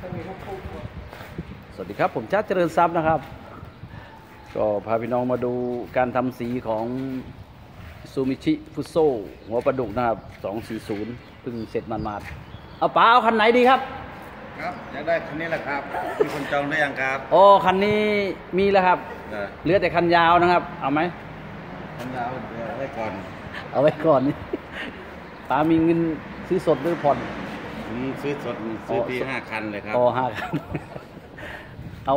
สวัสดีครับ ผมชาติเจริญทรัพย์นะครับ ก็พาพี่น้องมาดูการทำสีของซูมิชิฟุโซหัวปลาดุกนะครับ 240เพิ่งเสร็จมันมาดๆเอาป๋าเอาคันไหนดีครับ ครับอยากได้คันนี้แหละครับมีคนจองได้ยังครับโอ้คันนี้มีแล้วครับเออเหลือแต่คันยาวนะครับ เอาไหมคันยาวเดี๋ยวเอาไว้ก่อน เอาไว้ก่อนนี่ป๋ามีเงินซื้อสดหรือผ่อน อืมซื้อสดซื้อทีห้าคันเลยครับพอห้าคัน เอา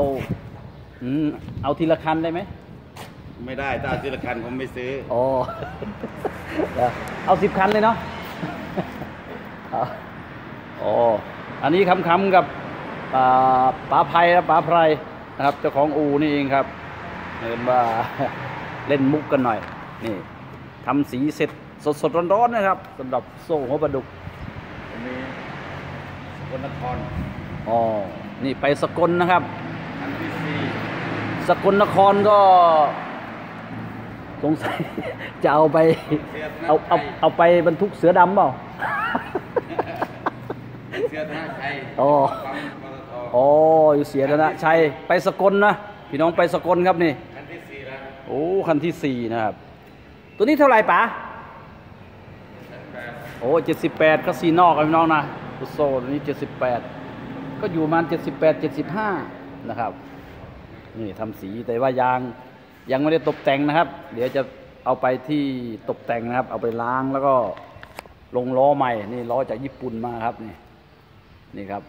อืมเอาทีละคันได้ไหม ไม่ได้ถ้าเอาทีละคันผมไม่ซื้ออ๋อเดี๋ยวเอาสิบคันเลยเนาะเอาอ๋ออันนี้คำๆกับอ่าป๋าไพและป๋าไพรนะครับเจ้าของอูนี่เองครับเห็นว่าเล่นมุกกันหน่อย นี่ทำสีเสร็จสดๆร้อนๆนะครับสำหรับโซ่หัวปลาดุกอันนี้สก ลนครอ๋อ นี่ไปสกลนะครับคันที่สี่สกลนครก็ สงสัย จะเอาไป เสียธนเอาเอาชัยเอาไปบรรทุกเสือดำเปล่า เสียธนชัยอ๋อ ปั๊มปตทอ๋ออยู่เสียธนะชัยไปสกลนะพี่น้องไปสกลครับนี่คันที่สี่แล้วโอ้คันที่สี่นะครับ ตัวนี้เท่าไหร่ป๋าโอ้เจ็ดสิบแปดก็ซีนอกครับพี่น้องนะุโซตัวนี้เจ็ดสิบแปดก็อยู่ประมาณเจ็ดสิบแปดเจ็ดสิบห้านะครับ นี่ทำสีแต่ว่ายางยังไม่ได้ตกแต่งนะครับ เดี๋ยวจะเอาไปที่ตกแต่งนะครับ เอาไปล้างแล้วก็ลงล้อใหม่ นี่ล้อจากญี่ปุ่นมาครับนี่นี่ครับ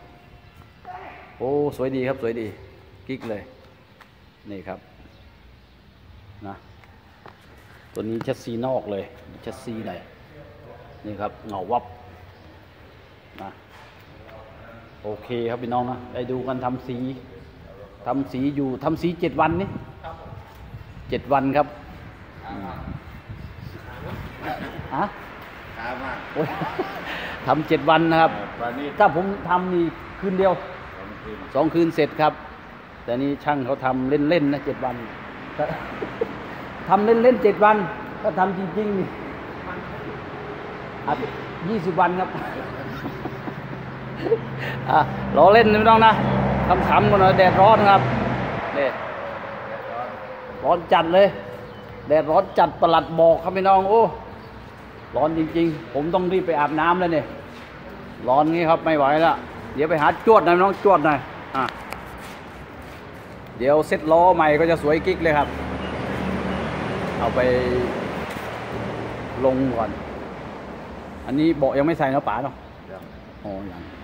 โอ้สวยดีครับสวยดีกิ๊กเลย นี่ครับนะตัวนี้ชัดซีนอกเลยชัดซีหน่อยนี่ครับเงาวับนะ โอเคครับพี่น้องนะได้ดูกันทำสีทำสีอยู่ทำสีเจ็ดวันนี่เจ็ดวันครับฮะช้ามากโอ้ยทำเจ็ดวันนะครับตอนนี้ถ้าผมทำนี่คืนเดียวสองคืนสองคืนเสร็จครับ แต่นี่ช่างเขาทำเล่นๆนะเจ็ดวันถ้าทำเล่นๆเจ็ดวันถ้าทำจริงๆนี่อาจยี่สิบวันครับ อะรอเล่นนะพี่น้องนะขำๆกันหน่อยแดดร้อนครับนี่ร้อนจัดเลย แดดร้อนจัดประหลัดบอกครับพี่น้องโอ้ร้อนจริง ๆ ผมต้องรีบไปอาบน้ำแล้วเนี่ยร้อนงี้ครับไม่ไหวแล้วเดี๋ยวไปหาจวดหน่อยพี่น้องจวดหน่อยอะเดี๋ยวเซ็ตล้อใหม่ก็จะสวยกิ๊กเลยครับ เอาไปลงก่อน อันนี้เบาะยังไม่ใส่เนาะป๋าเนาะยังอ๋อยังนี่อะ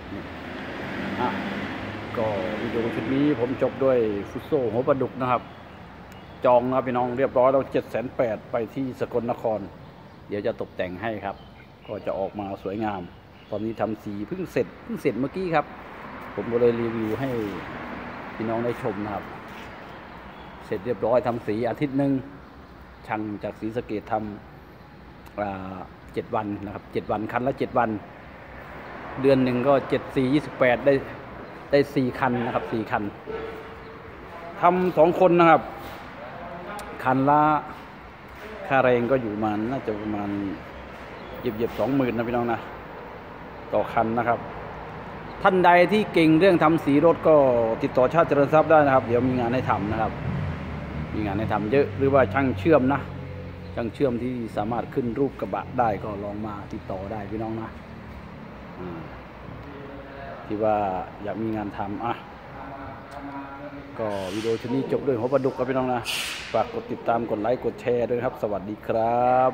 ก็วิดีโอชุดนี้ผมจบด้วยฟุตโซหัวปลาดุกนะครับ จองนะครับพี่น้องเรียบร้อยแล้วเจ็ดแสนแปดไปที่สกลนคร เดี๋ยวจะตกแต่งให้ครับ ก็จะออกมาสวยงาม ตอนนี้ทำสีเพิ่งเสร็จเพิ่งเสร็จเมื่อกี้ครับ ผมก็เลยรีวิวให้พี่น้องได้ชมนะครับ เสร็จเรียบร้อยทำสีอาทิตย์หนึ่งช่างจากศรีสเกดทำเจ็ดวันนะครับเจ็ดวันคันละเจ็ดวัน เดือนหนึ่งก็เจ็ดสี่ยี่สิบแปดได้ได้สี่คันนะครับสี่คันทำสองคนนะครับ คันละค่าแรงก็อยู่มาณน่าจะประมาณเหยียบเหยียบสองหมื่นนะพี่น้องนะ ต่อคันนะครับ ท่านใดที่เก่งเรื่องทำสีรถก็ติดต่อชาติเจริญทรัพย์ได้นะครับ เดี๋ยวมีงานให้ทำนะครับ มีงานให้ทำเยอะหรือว่าช่างเชื่อมนะช่างเชื่อมที่สามารถขึ้นรูปกระบะได้ก็ลองมาติดต่อได้พี่น้องนะ ที่ว่าอยากมีงานทำอะก็วิดีโอชุดนี้จบด้วยหัวปลาดุกครับพี่น้องนะ ฝากกดติดตามกดไลค์กดแชร์ด้วยครับ สวัสดีครับ